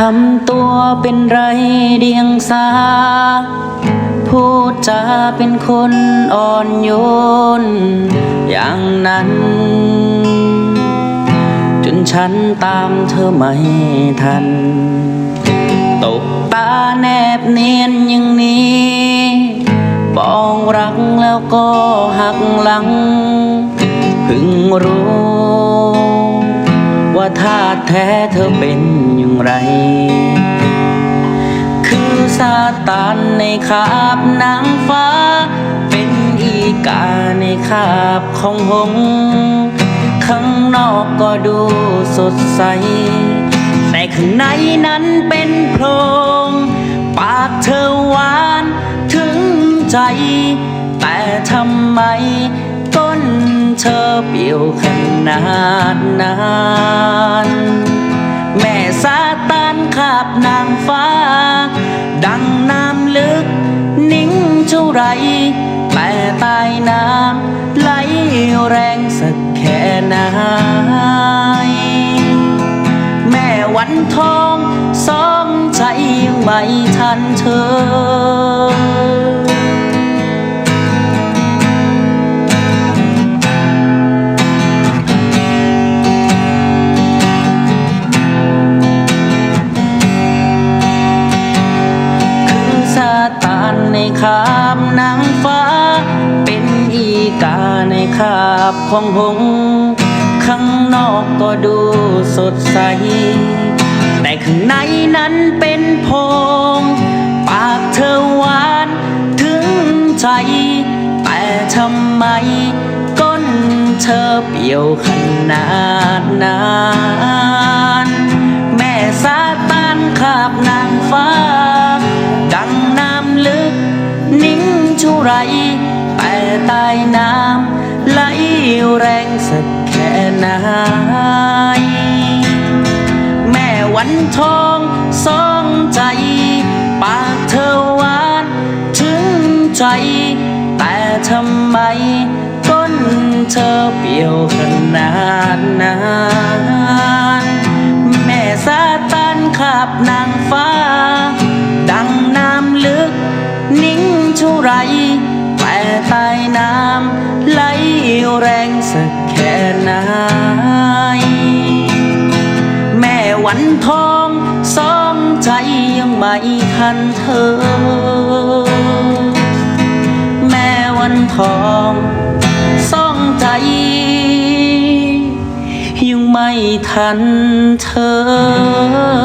ทำตัวเป็นไรเดียงสา พูดจาเป็นคนอ่อนโยน อย่างนั้น จนฉันตามเธอไม่ทัน ตกตาแนบเนียนอย่างนี้ปองรักแล้วก็หักหลังเพึ่งรู้ ว่าท่าแท้เธอเป็นอย่างไร คือซาตานในคาบนางฟ้า เป็นอีกาในคาบของหงส์ข้างนอกก็ดูสดใส แต่ข้างในนั้นเป็นโพรง ปากเธอหวานถึงใจ แต่ทำไม ก้นเธอเปี่ยวขนาดนั้นแม่ซาตานขาบนางฟ้า ดังน้ำลึก นิ่งเท่าไรแต่ใต้น้ำไหลแรงสักแค่ไหนแม่วันทองสองใจยังไม่ทันเธอ คาบนางฟ้า เป็นอีกาในคาบของหง ข้างนอกก็ดูสดใส แต่ข้างในนั้นเป็นพง ปากเธอหวานถึงใจ แต่ทำไมก้นเธอเปี่ยวขนาดนั้นแม่ซาตานขาบนางฟ้า ไร แต่ใต้น้ำไหลแรงสักแค่ไหนแม่วันทองสองใจ ปากเธอหวานถึงใจ แต่ทำไมก้นเธอเปี่ยวขนาดนั้นแม่ซาตานขาบนางฟ้า ดังน้ำลึก เท่าไรแต่ใต้น้ำไหลแรงสักแค่ไหนแม่วันทองสองใจยังไม่ทันเธอ แม่วันทองสองใจยังไม่ทันเธอ